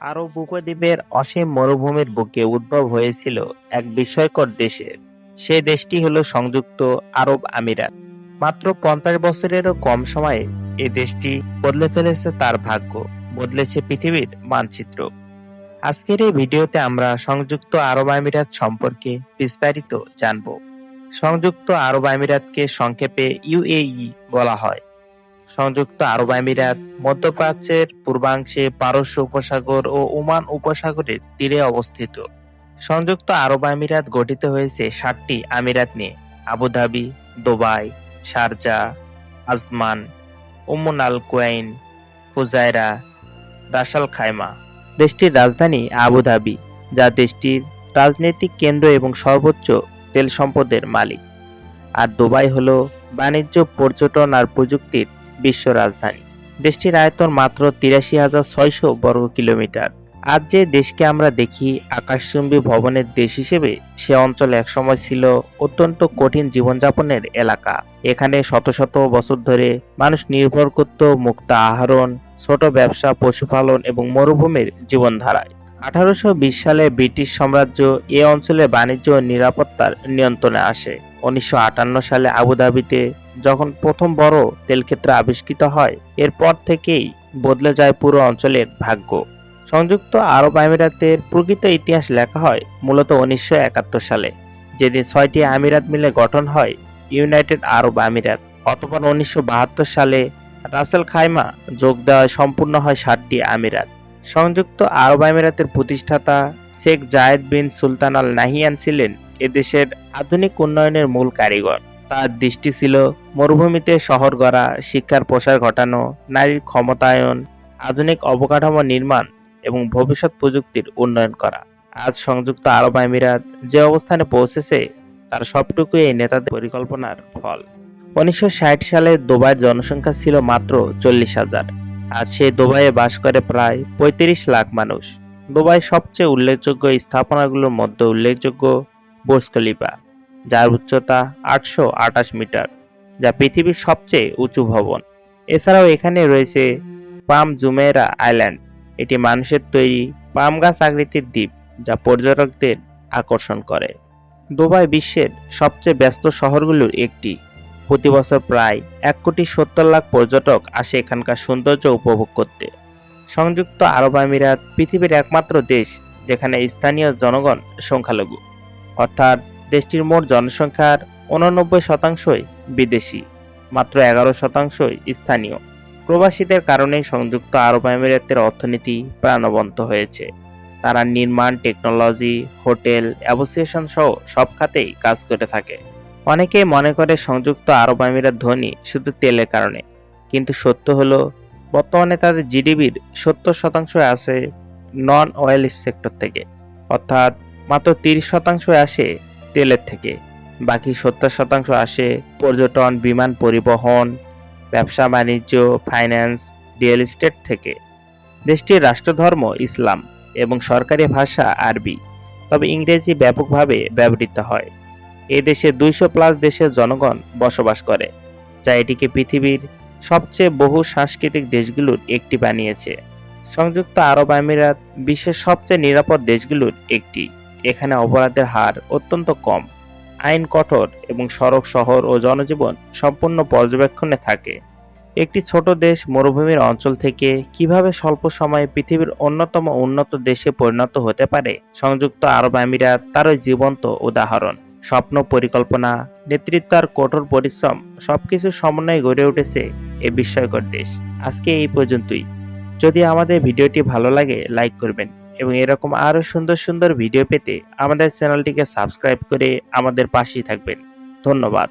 আরব উপদ্বীপের অসীম মরুভূমির বুকে উদ্ভব হয়েছিল এক বিস্ময়কর দেশের সে দেশটি হল সংযুক্ত আরব আমিরাত। মাত্র পঞ্চাশ বছরেরও কম সময়ে এ দেশটি বদলে ফেলেছে তার ভাগ্য, বদলেছে পৃথিবীর মানচিত্র। আজকের এই ভিডিওতে আমরা সংযুক্ত আরব আমিরাত সম্পর্কে বিস্তারিত জানব। সংযুক্ত আরব আমিরাতকে সংক্ষেপে ইউএই বলা হয়। সংযুক্ত আরব আমিরাত মধ্যপ্রাচ্যের পূর্বাংশে পারস্য উপসাগর ও ওমান উপসাগরের তীরে অবস্থিত। সংযুক্ত আরব আমিরাত গঠিত হয়েছে সাতটি আমিরাত নিয়ে Abu Dhabi Dubai, Sharjah, Ajman Umm al Quwain Fujairah Ras al Khaimah. দেশটির রাজধানী আবুধাবি যা দেশটির রাজনৈতিক কেন্দ্র এবং সর্বোচ্চ তেল সম্পদের মালিক। আর দুবাই হলো বাণিজ্য, পর্যটন আর প্রযুক্তির বিশ্ব রাজধানী। দেশটির আয়তন মাত্র তিরাশি হাজার ছয়শো বর্গ কিলোমিটার। আজ যে দেশকে আমরা দেখি, আকাশচুম্বী ভবনের দেশ হিসেবে, সে অঞ্চল একসময় ছিল অত্যন্ত কঠিন জীবনযাপনের এলাকা। এখানে শত শত বছর ধরে মানুষ নির্ভর করত মুক্ত আহরণ, ছোট ব্যবসা, পশুপালন এবং মরুভূমির জীবনধারায়। আঠারোশো বিশ সালে ব্রিটিশ সাম্রাজ্য এ অঞ্চলে বাণিজ্য ও নিরাপত্তার নিয়ন্ত্রণে আসে। উনিশশো আটান্ন সালে আবুধাবিতে যখন প্রথম বড় তেলক্ষেত্র আবিষ্কৃত হয়, এরপর থেকেই বদলে যায় পুরো অঞ্চলের ভাগ্য। সংযুক্ত আরব আমিরাতের প্রকৃত ইতিহাস লেখা হয় মূলত উনিশশো একাত্তর সালে, যেদিন ছয়টি আমিরাত মিলে গঠন হয়, ইউনাইটেড আরব আমিরাত। অতপর উনিশশো সালে রাসেল খাইমা যোগ দেওয়া সম্পূর্ণ হয় ষাটটি আমিরাত। সংযুক্ত আরব আমিরাতের প্রতিষ্ঠাতা শেখ জায়েদ বিন সুলতান আল নাহিয়ান ছিলেন এদেশের আধুনিক উন্নয়নের মূল কারিগর। তার দৃষ্টি ছিল মরুভূমিতে শহর গড়া, শিক্ষার প্রসার ঘটানো, নারীর ক্ষমতায়ন, আধুনিক অবকাঠামো নির্মাণ এবং ভবিষ্যৎ প্রযুক্তির উন্নয়ন করা। আজ সংযুক্ত আরব আমিরাত যে অবস্থানে পৌঁছেছে, তার সবটুকুই এই নেতাদের পরিকল্পনার ফল। উনিশশো ষাট সালে দুবাইয়ের জনসংখ্যা ছিল মাত্র চল্লিশ হাজার। আজ সেই দুবাইয়ে বাস করে প্রায় পঁয়ত্রিশ লাখ মানুষ। দুবাই সবচেয়ে উল্লেখযোগ্য স্থাপনাগুলোর মধ্যে উল্লেখযোগ্য খলিফা। যার উচ্চতা আটশো আটাশ মিটার, যা পৃথিবীর সবচেয়ে উঁচু ভবন। এছাড়াও এখানে রয়েছে পাম জুমেরা আইল্যান্ড। এটি মানুষের তৈরি পাম গাছ আকৃতির দ্বীপ, যা পর্যটকদের আকর্ষণ করে। দুবাই বিশ্বের সবচেয়ে ব্যস্ত শহরগুলোর একটি। প্রতি বছর প্রায় এক কোটি সত্তর লাখ পর্যটক আসে এখানকার সৌন্দর্য উপভোগ করতে। সংযুক্ত আরব আমিরাত পৃথিবীর একমাত্র দেশ, যেখানে স্থানীয় জনগণ সংখ্যালঘু। অর্থাৎ দেশটির মোট জনসংখ্যার উননব্বই শতাংশই বিদেশি, মাত্র এগারো শতাংশই স্থানীয়। প্রবাসীদের কারণে সংযুক্ত আরব আমিরাতের অর্থনীতি প্রাণবন্ত হয়েছে। তারা নির্মাণ, টেকনোলজি, হোটেল, অ্যাসোসিয়েশন সহ সব খাতেই কাজ করে থাকে। অনেকেই মনে করে সংযুক্ত আরব আমিরাত ধনী শুধু তেলের কারণে, কিন্তু সত্য হলো, বর্তমানে তাদের জিডিপির সত্তর শতাংশ আসে নন অয়েল সেক্টর থেকে। অর্থাৎ মাত্র তিরিশ শতাংশ আসে তেলের থেকে। বাকি সত্তর শতাংশ আসে পর্যটন, বিমান পরিবহন, ব্যবসা, বাণিজ্য ফাইন্যান্স রিয়েল এস্টেট থেকে। দেশটির রাষ্ট্রধর্ম ইসলাম এবং সরকারি ভাষা আরবি, তবে ইংরেজি ব্যাপকভাবে ব্যবহৃত হয়। এ দেশে দুইশো প্লাস দেশের জনগণ বসবাস করে, যা এটিকে পৃথিবীর সবচেয়ে বহু সাংস্কৃতিক দেশগুলোর একটি বানিয়েছে। সংযুক্ত আরব আমিরাত বিশ্বের সবচেয়ে নিরাপদ দেশগুলোর একটি। এখানে অপরাধের হার অত্যন্ত কম। আইন কঠোর এবং সড়ক শহর ও জনজীবন সম্পূর্ণ পর্যবেক্ষণে থাকে। একটি ছোট দেশ মরুভূমির অঞ্চল থেকে কীভাবে স্বল্প সময়ে পৃথিবীর অন্যতম উন্নত দেশে পরিণত হতে পারে? সংযুক্ত আরব আমিরাত তারই জীবন্ত উদাহরণ। স্বপ্ন, পরিকল্পনা, নেতৃত্ব আর কঠোর পরিশ্রম সবকিছু সমন্বয়ে গড়ে উঠেছে এ বিস্ময়কর দেশ। আজকে এই পর্যন্তই। যদি আমাদের ভিডিওটি ভালো লাগে, লাইক করবেন। এবং এরকম আরও সুন্দর সুন্দর ভিডিও পেতে আমাদের চ্যানেলটিকে সাবস্ক্রাইব করে আমাদের পাশেই থাকবেন। ধন্যবাদ।